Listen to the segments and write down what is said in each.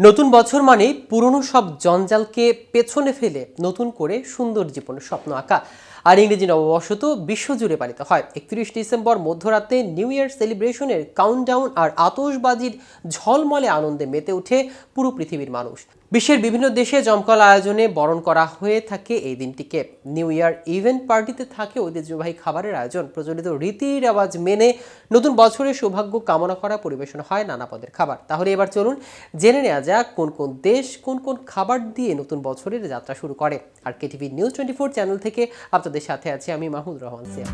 নতুন বছর মানে পুরনো সব জঞ্জালকে পেছনে ফেলে নতুন করে সুন্দর জীবনের স্বপ্ন আঁকা। আর ইংরেজি নববর্ষ তো বিশ্বজুড়ে পালিত হয়। একত্রিশ ডিসেম্বর মধ্যরাতে নিউ ইয়ার সেলিব্রেশনের কাউন্টডাউন আর আতসবাজির ঝলমলে আনন্দে মেতে ওঠে পুরো পৃথিবীর মানুষ। বিশ্বের বিভিন্ন দেশে জমকাল আয়োজনে বরণ করা হয়ে থাকে এই দিনটিকে। নিউ ইয়ার ইভেন্ট পার্টিতে থাকে ঐতিহ্যবাহী খাবারের আয়োজন। প্রচলিত রীতি রেওয়াজ মেনে নতুন বছরের সৌভাগ্য কামনা করা পরিবেশন হয় নানা পদের খাবার। তাহলে এবার চলুন জেনে নেওয়া যাক কোন কোন দেশ কোন কোন খাবার দিয়ে নতুন বছরের যাত্রা শুরু করে। আর KTV news twenty four channel থেকে আপনাদের সাথে আছি আমি মাহমুদ রহমান সিয়া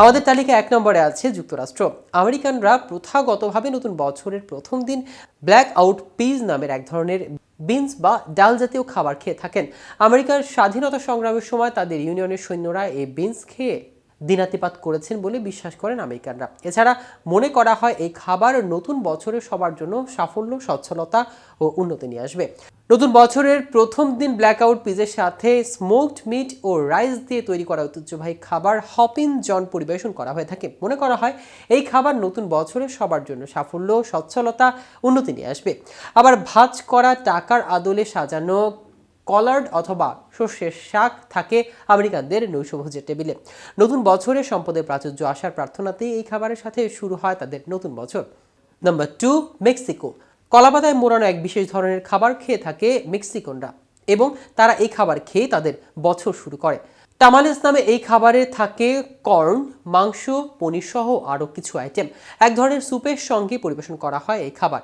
আমাদের তালিকা এক নম্বরে আছে যুক্তরাষ্ট্র। আমেরিকানরা প্রথাগতভাবে নতুন বছরের প্রথম দিন ব্ল্যাক আউট পিজ নামের এক ধরনের বিনস বা ডাল জাতীয় খাবার খেয়ে থাকেন। আমেরিকার স্বাধীনতা সংগ্রামের সময় তাদের ইউনিয়নের সৈন্যরা এই বিনস খেয়ে দিনাতিপাত করেছেন বলে বিশ্বাস করেন আমেরিকানরা। এছাড়া মনে করা হয় এই খাবার নতুন বছরে সবার জন্য সাফল্য সচ্ছলতা ও উন্নতি নিয়ে আসবে। নতুন বছরের প্রথম দিন ব্ল্যাকআউট পিজের সাথে স্মোকড মিট ও রাইস দিয়ে তৈরি করা ঐতিহ্যবাহী খাবার হপিন জন পরিবেশন করা হয়ে থাকে। মনে করা হয় এই খাবার নতুন বছরে সবার জন্য সাফল্য সচ্ছলতা উন্নতি নিয়ে আসবে। আবার ভাজ করা টাকার আদলে সাজানো কলার্ড অথবা শস্যের শাক থাকে আমেরিকানদের নৈশভোজের টেবিলে। নতুন বছরে সম্পদের প্রাচুর্য আসার প্রার্থনাতেই এই খাবারের সাথে শুরু হয় তাদের নতুন বছর। নাম্বার টু মেক্সিকো কলাপাতায় মোড়ানো এক বিশেষ ধরনের খাবার খেয়ে থাকে মেক্সিকনরা এবং তারা এই খাবার খেয়ে তাদের বছর শুরু করে। টামালেস নামে এই খাবারে থাকে কর্ন, মাংস, পনির সহ আরও কিছু আইটেম এক ধরনের স্যুপের সঙ্গে পরিবেশন করা হয় এই খাবার।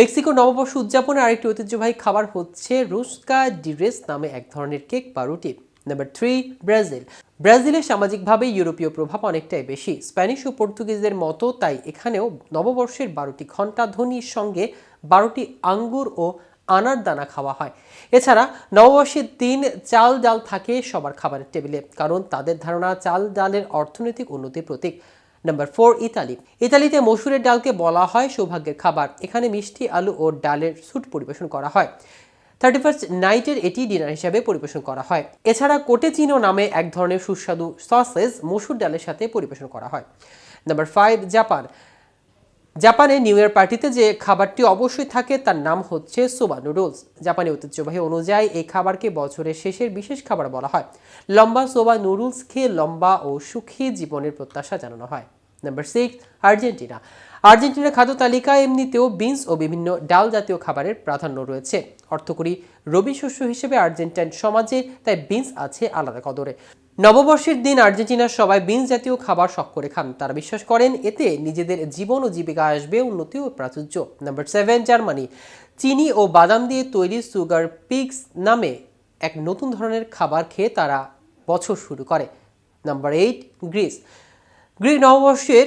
মেক্সিকো নববর্ষ উদযাপনের আরেকটি ঐতিহ্যবাহী খাবার হচ্ছে রুস্কা ডিরেস নামে এক ধরনের কেক বা রুটি। Number three, Brazil. ব্রাজিলে সামাজিকভাবে ইউরোপীয় প্রভাব অনেকটাই বেশি। স্প্যানিশ ও পর্তুগিজদের মতো, তাই এখানেও নববর্ষের বারোটি ঘণ্টা ধ্বনির সঙ্গে বারোটি আঙ্গুর ও আনার দানা খাওয়া হয়। এছাড়া নববর্ষের দিন চাল ডাল থাকে সবার খাবারের টেবিলে, কারণ তাদের ধারণা চাল ডালের অর্থনৈতিক উন্নতির প্রতীক। নাম্বার ফোর ইতালি ইতালিতে মসুরের ডালকে বলা হয় সৌভাগ্যের খাবার। এখানে মিষ্টি, আলু ও ডালের স্যুট পরিবেশন করা হয়। থার্টি ফার্স্ট নাইটের এটি ডিনার হিসাবে পরিবেশন করা হয়। এছাড়া কোটেচিনো নামে এক ধরনের সুস্বাদু সসেজ মসুর ডালের সাথে পরিবেশন করা হয়। নাম্বার ফাইভ জাপান জাপানে নিউ ইয়ার পার্টিতে যে খাবারটি অবশ্যই থাকে, তার নাম হচ্ছে সোবা নুডলস জাপানি ঐতিহ্যবাহী অনুযায়ী এই খাবারকে বছরের শেষের বিশেষ খাবার বলা হয়। লম্বা সোবা নুডলস খেয়ে লম্বা ও সুখী জীবনের প্রত্যাশা জানানো হয়। নাম্বার সিক্স আর্জেন্টিনা আর্জেন্টিনার খাদ্য তালিকায় এমনিতেও বিনস ও বিভিন্ন ডাল জাতীয় খাবারের প্রাধান্য রয়েছে। অর্থকরী রবি শস্য হিসেবে আর্জেন্টাইন সমাজে তাই বিনস আছে আলাদা কদরে। নববর্ষের দিন আর্জেন্টিনার সবাই বিনস জাতীয় খাবার শখ করে খান। তারা বিশ্বাস করেন, এতে নিজেদের জীবন ও জীবিকা আসবে, উন্নতি ও প্রাচুর্য। Number seven Germany. চিনি ও বাদাম দিয়ে তৈরি সুগার পিগস নামে এক নতুন ধরনের খাবার খেয়ে তারা বছর শুরু করে। Number eight Greece. গ্রিক নববর্ষের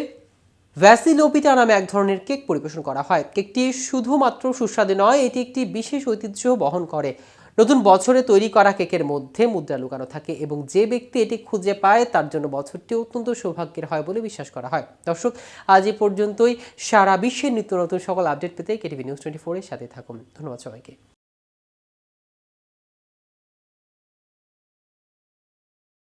ভ্যাসিলোপিটা নামে এক ধরনের কেক পরিবেশন করা হয়। কেকটি শুধুমাত্র সুস্বাদু নয়, এটি একটি বিশেষ ঐতিহ্য বহন করে। নতুন বছরে তৈরি করা কেকের মধ্যে মুদ্রা লুকানো থাকে এবং যে ব্যক্তি এটি খুঁজে পায়, তার জন্য বছরটি অত্যন্ত সৌভাগ্যের হয় বলে বিশ্বাস করা হয়। দর্শক, আজ এ পর্যন্তই। সারা বিশ্বের নিত্য নতুন সকল আপডেট পেতে কেটিভি নিউজ টোয়েন্টি ফোরের সাথে থাকুন। ধন্যবাদ সবাইকে।